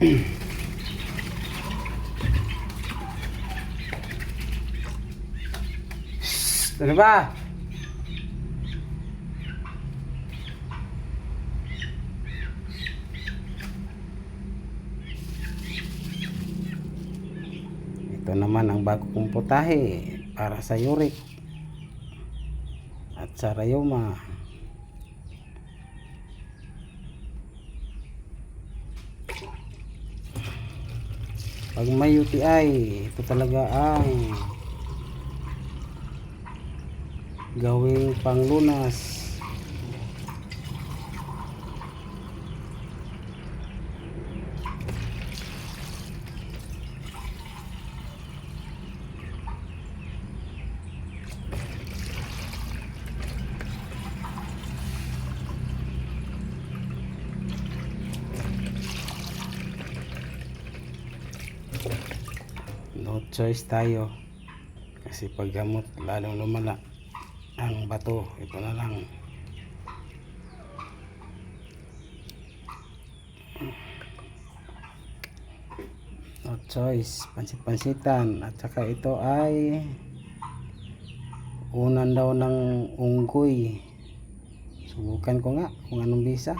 Ano? Ito naman ang bago kong putahe para sa uric at sa rayoma. Pag may UTI, ito talaga ang gawing panglunas. No choice tayo. Kasi pag gamot, lalong lumala ang bato. Ito na lang. No choice. Pansit-pansitan. At saka ito ay unan daw ng unggoy. Subukan ko nga kung anong bisa.